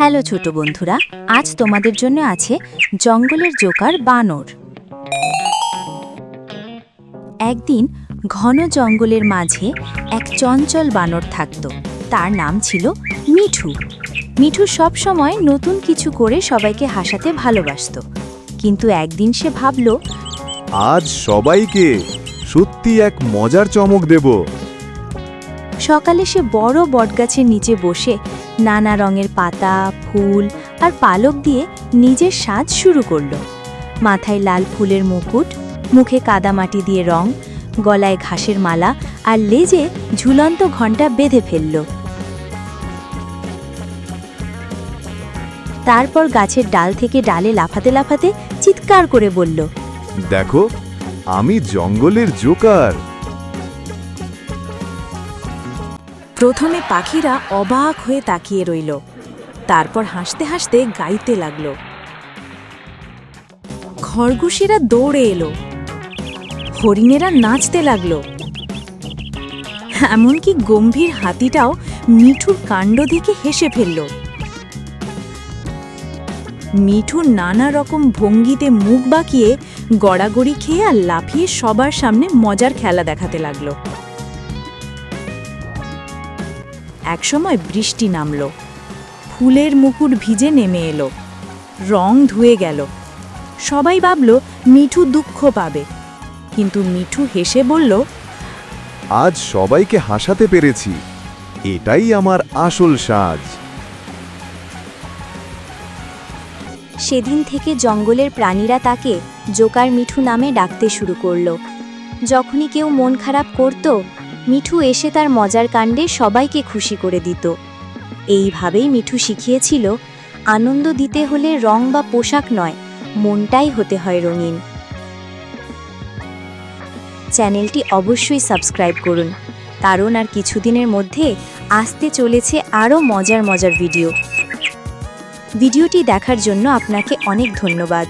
Hello ছোট বন্ধুরা, আজ তোমাদের জন্য আছে জঙ্গলের জোকার বানর। একদিন ঘন জঙ্গলের মাঝে এক চঞ্চল বানর থাকত, তার নাম ছিল মিঠু। মিঠু সব সময় নতুন কিছু করে সবাইকে হাসাতে ভালোবাসতো, কিন্তু একদিন সে ভাবল, আজ সবাইকে সত্যি এক মজার চমক দেব। সকালে সে বড় বটগাছের নিচে বসে নানা রঙের পাতা, ফুল আর পালক দিয়ে নিজের সাজ শুরু করল। মাথায় লাল ফুলের মুকুট, মুখে কাদামাটি দিয়ে রং, গলায় ঘাসের মালা আর লেজে ঝুলন্ত ঘণ্টা বেঁধে ফেলল। তারপর গাছের ডাল থেকে ডালে লাফাতে লাফাতে চিৎকার করে বলল, দেখো, আমি জঙ্গলের জোকার। প্রথমে পাখিরা অবাক হয়ে তাকিয়ে রইল। তারপর হাসতে হাসতে গাইতে লাগল। খরগোশেরা দৌড়ে এলো। হরিণেরা নাচতে লাগল। এমনকি গম্ভীর হাতিটাও মিঠুর কাণ্ড দেখে হেসে ফেলল। মিঠু নানা রকম ভঙ্গিতে মুখ বাঁকিয়ে গড়াগড়ি খেয়ে আর লাফিয়ে সবার সামনে মজার খেলা দেখাতে লাগল। একসময় বৃষ্টি নামল। ফুলের মুকুট ভিজে নেমে এলো। রং ধুয়ে গেল। সবাই ভাবল মিঠু দুঃখ পাবে। কিন্তু মিঠু হেসে বলল আজ সবাইকে হাসাতে পেরেছি। এটাই আমার আসল সাজ। সেদিন থেকে জঙ্গলের প্রাণীরা তাকে জোকার মিঠু নামে ডাকতে শুরু করল। যখনই কেউ মন খারাপ করত মিঠু এসে তার মজার কাণ্ডে সবাইকে খুশি করে দিত। এইভাবেই মিঠু শিখিয়েছিল, আনন্দ দিতে হলে রং বা পোশাক নয়, মনটাই হতে হয় রঙিন। চ্যানেলটি অবশ্যই সাবস্ক্রাইব করুন। কারণ আর কিছুদিনের মধ্যে আসতে চলেছে আরও মজার মজার ভিডিও। ভিডিওটি দেখার জন্য আপনাকে অনেক ধন্যবাদ।